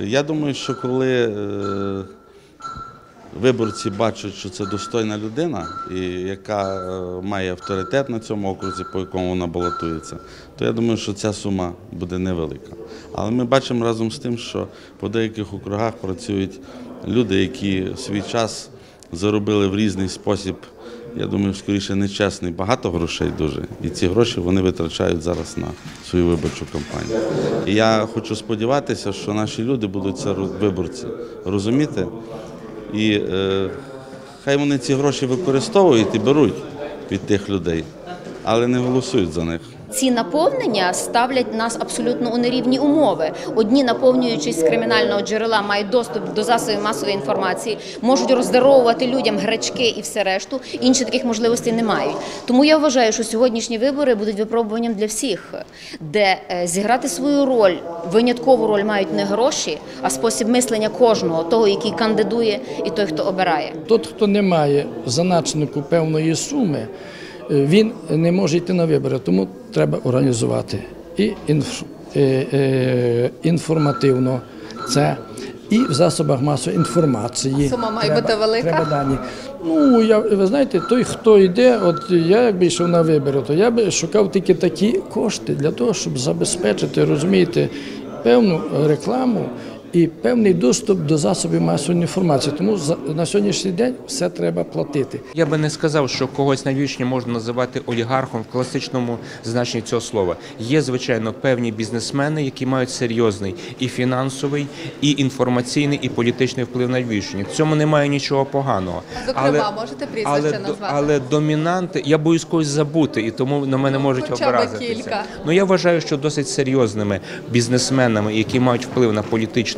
Я думаю, що коли е, виборці бачать, що це достойна людина, і яка е, має авторитет на цьому окрузі, по якому вона балотується, то я думаю, що ця сума буде невелика. Але ми бачимо разом з тим, що по деяких округах працюють люди, які в свій час заробили в різний спосіб. Я думаю, скоріше нечесний, багато грошей дуже. І ці гроші вони витрачають зараз на свою виборчу кампанію. І я хочу сподіватися, що наші люди будуть це виборці розуміти. І е, хай вони ці гроші використовують і беруть від тих людей, але не голосують за них. Ці наповнення ставлять нас абсолютно у нерівні умови. Одні, наповнюючись з кримінального джерела, мають доступ до засобів масової інформації, можуть роздаровувати людям гречки і все решту. Інші таких можливостей не мають. Тому я вважаю, що сьогоднішні вибори будуть випробуванням для всіх, де е, зіграти свою роль, виняткову роль мають не гроші, а спосіб мислення кожного, того, який кандидує, і той, хто обирає. Тот, хто не має заначнику певної суми, він не може йти на вибори, тому треба організувати і е, е, інформативно це. І в засобах масової інформації Сума має треба, бути велика? Треба дані. Ну я ви знаєте, той, хто йде, от я якби йшов на вибори, то я би шукав тільки такі кошти для того, щоб забезпечити, розумієте, певну рекламу і певний доступ до засобів масової інформації. Тому за- на сьогоднішній день все треба платити. Я би не сказав, що когось на Львівщині можна називати олігархом в класичному значенні цього слова. Є, звичайно, певні бізнесмени, які мають серйозний і фінансовий, і інформаційний, і політичний вплив на Львівщині. В цьому немає нічого поганого. Зокрема, можете прізвище але, назвати? але домінанти, я боюсь когось забути, і тому на мене можуть хоча образитися. кілька. Ну я вважаю, що досить серйозними бізнесменами, які мають вплив на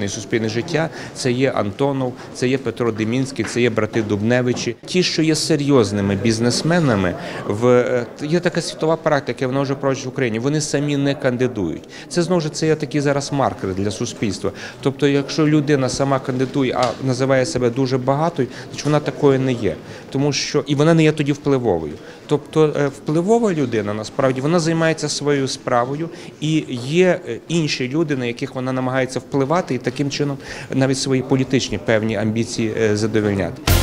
політичне суспільне життя, це є Антонов, це є Петро Демінський, це є брати Дубневичі. Ті, що є серйозними бізнесменами, в е, є така світова практика, вона вже проводить в Україні. Вони самі не кандидують. Це знову ж це є такі зараз маркери для суспільства. Тобто, якщо людина сама кандидує, а називає себе дуже багатою, значить вона такою не є, тому що і вона не є тоді впливовою. Тобто е, впливова людина насправді вона займається своєю справою, і є е, інші люди, на яких вона намагається впливати, і таким чином навіть свої політичні певні амбіції е, задовольняти.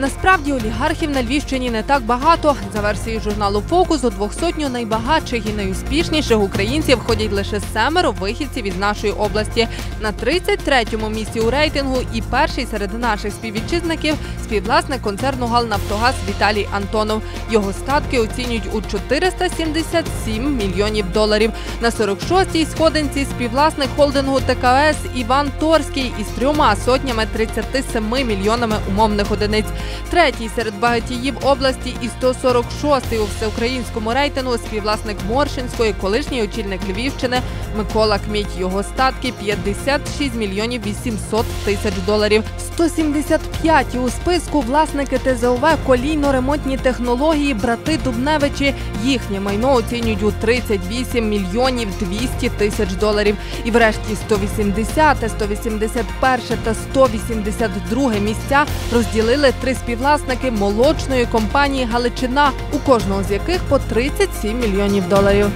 Насправді олігархів на Львівщині не так багато. За версією журналу Фокус у двохсотню найбагатших і найуспішніших українців входять лише семеро вихідців із нашої області. На 33-му місці у рейтингу і перший серед наших співвітчизників співвласник концерну Галнафтогаз Віталій Антонов. Його статки оцінюють у 477 мільйонів доларів. На 46-й сходинці співвласник холдингу ТКС Іван Торський із трьома сотнями 37 мільйонами умовних одиниць. Третій серед багатіїв області і 146-й у всеукраїнському рейтингу співвласник Моршинської, колишній очільник Львівщини Микола Кміть. Його статки 56 мільйонів 800 тисяч доларів. 175 у списку власники ТЗОВ колійно-ремонтні технології брати Дубневичі. Їхнє майно оцінюють у 38 мільйонів 200 тисяч доларів. І врешті 180, 181 та 182 місця розділили три співвласники молочної компанії Галичина, у кожного з яких по 37 мільйонів доларів.